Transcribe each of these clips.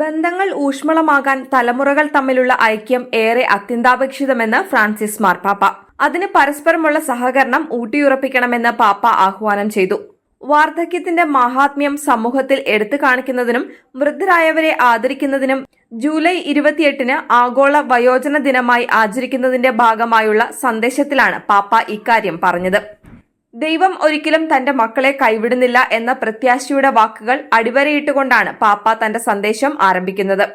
ബന്ധങ്ങൾ ഊഷ്മളമാകാൻ തലമുറകൾ തമ്മിലുള്ള ഐക്യം ഏറെ അത്യന്താപേക്ഷിതമെന്ന് ഫ്രാൻസിസ് മാർപ്പാപ്പ അതിന് പരസ്പരമുള്ള സഹകരണം ഊട്ടിയുറപ്പിക്കണമെന്ന് പാപ്പ ആഹ്വാനം ചെയ്തു. വാർദ്ധക്യത്തിന്റെ മഹാത്മ്യം സമൂഹത്തിൽ എടുത്തു കാണിക്കുന്നതിനും വൃദ്ധരായവരെ ആദരിക്കുന്നതിനും ജൂലൈ ഇരുപത്തിയെട്ടിന് ആഗോള വയോജന ദിനമായി ആചരിക്കുന്നതിന്റെ ഭാഗമായുള്ള സന്ദേശത്തിലാണ് പാപ്പ ഇക്കാര്യം പറഞ്ഞത്. ദൈവം ഒരിക്കലും തന്റെ മക്കളെ കൈവിടുന്നില്ല എന്ന പ്രത്യാശയുടെ വാക്കുകൾ അടിവരയിട്ടുകൊണ്ടാണ് പാപ്പ തന്റെ സന്ദേശം ആരംഭിക്കുന്നത്.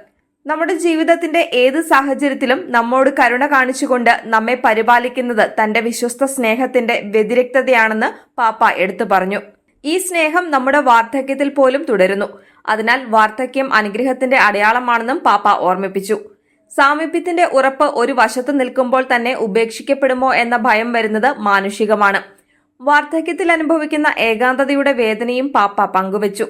നമ്മുടെ ജീവിതത്തിന്റെ ഏത് സാഹചര്യത്തിലും നമ്മോട് കരുണ കാണിച്ചുകൊണ്ട് നമ്മെ പരിപാലിക്കുന്നത് തന്റെ വിശ്വസ്ത സ്നേഹത്തിന്റെ വ്യതിരിക്തതയാണെന്ന് പാപ്പ എടുത്തു പറഞ്ഞു. ഈ സ്നേഹം നമ്മുടെ വാർദ്ധക്യത്തിൽ പോലും തുടരുന്നു. അതിനാൽ വാർദ്ധക്യം അനുഗ്രഹത്തിന്റെ അടയാളമാണെന്നും പാപ്പ ഓർമ്മിപ്പിച്ചു. സാമീപ്യത്തിന്റെ ഉറപ്പ് ഒരു വശത്ത് നിൽക്കുമ്പോൾ തന്നെ ഉപേക്ഷിക്കപ്പെടുമോ എന്ന ഭയം വരുന്നത് മാനുഷികമാണ്. വാർദ്ധക്യത്തിൽ അനുഭവിക്കുന്ന ഏകാന്തതയുടെ വേദനയും പാപ്പ പങ്കുവച്ചു.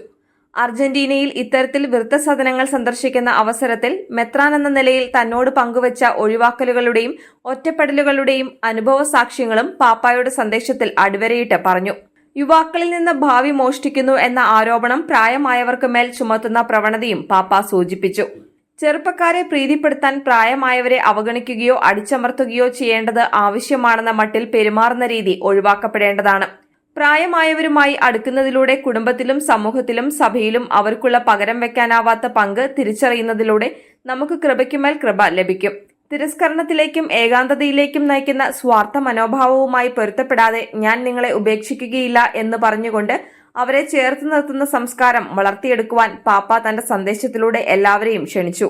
അർജന്റീനയിൽ ഇത്തരത്തിൽ വൃദ്ധസദനങ്ങൾ സന്ദർശിക്കുന്ന അവസരത്തിൽ മെത്രാൻ എന്ന നിലയിൽ തന്നോട് പങ്കുവച്ച ഒഴിവാക്കലുകളുടെയും ഒറ്റപ്പെടലുകളുടെയും അനുഭവ സാക്ഷ്യങ്ങളും പാപ്പായുടെ സന്ദേശത്തിൽ അടിവരയിട്ട് പറഞ്ഞു. യുവാക്കളിൽ നിന്ന് ഭാവി മോഷ്ടിക്കുന്നു എന്ന ആരോപണം പ്രായമായവർക്ക് മേൽ ചുമത്തുന്ന പ്രവണതയും പാപ്പ സൂചിപ്പിച്ചു. ചെറുപ്പക്കാരെ പ്രീതിപ്പെടുത്താൻ പ്രായമായവരെ അവഗണിക്കുകയോ അടിച്ചമർത്തുകയോ ചെയ്യേണ്ടത് ആവശ്യമാണെന്ന മട്ടിൽ പെരുമാറുന്ന രീതി ഒഴിവാക്കപ്പെടേണ്ടതാണ്. പ്രായമായവരുമായി അടുക്കുന്നതിലൂടെ കുടുംബത്തിലും സമൂഹത്തിലും സഭയിലും അവർക്കുള്ള പകരം വെക്കാനാവാത്ത പങ്ക് തിരിച്ചറിയുന്നതിലൂടെ നമുക്ക് കൃപയ്ക്കുമേൽ കൃപ ലഭിക്കും. തിരസ്കരണത്തിലേക്കും ഏകാന്തതയിലേക്കും നയിക്കുന്ന സ്വാർത്ഥ മനോഭാവവുമായി പൊരുത്തപ്പെടാതെ ഞാൻ നിങ്ങളെ ഉപേക്ഷിക്കുകയില്ല എന്ന് പറഞ്ഞുകൊണ്ട് അവരെ ചേർത്ത് നിർത്തുന്ന സംസ്കാരം വളർത്തിയെടുക്കുവാൻ പാപ്പ തന്റെ സന്ദേശത്തിലൂടെ എല്ലാവരെയും ക്ഷണിച്ചു.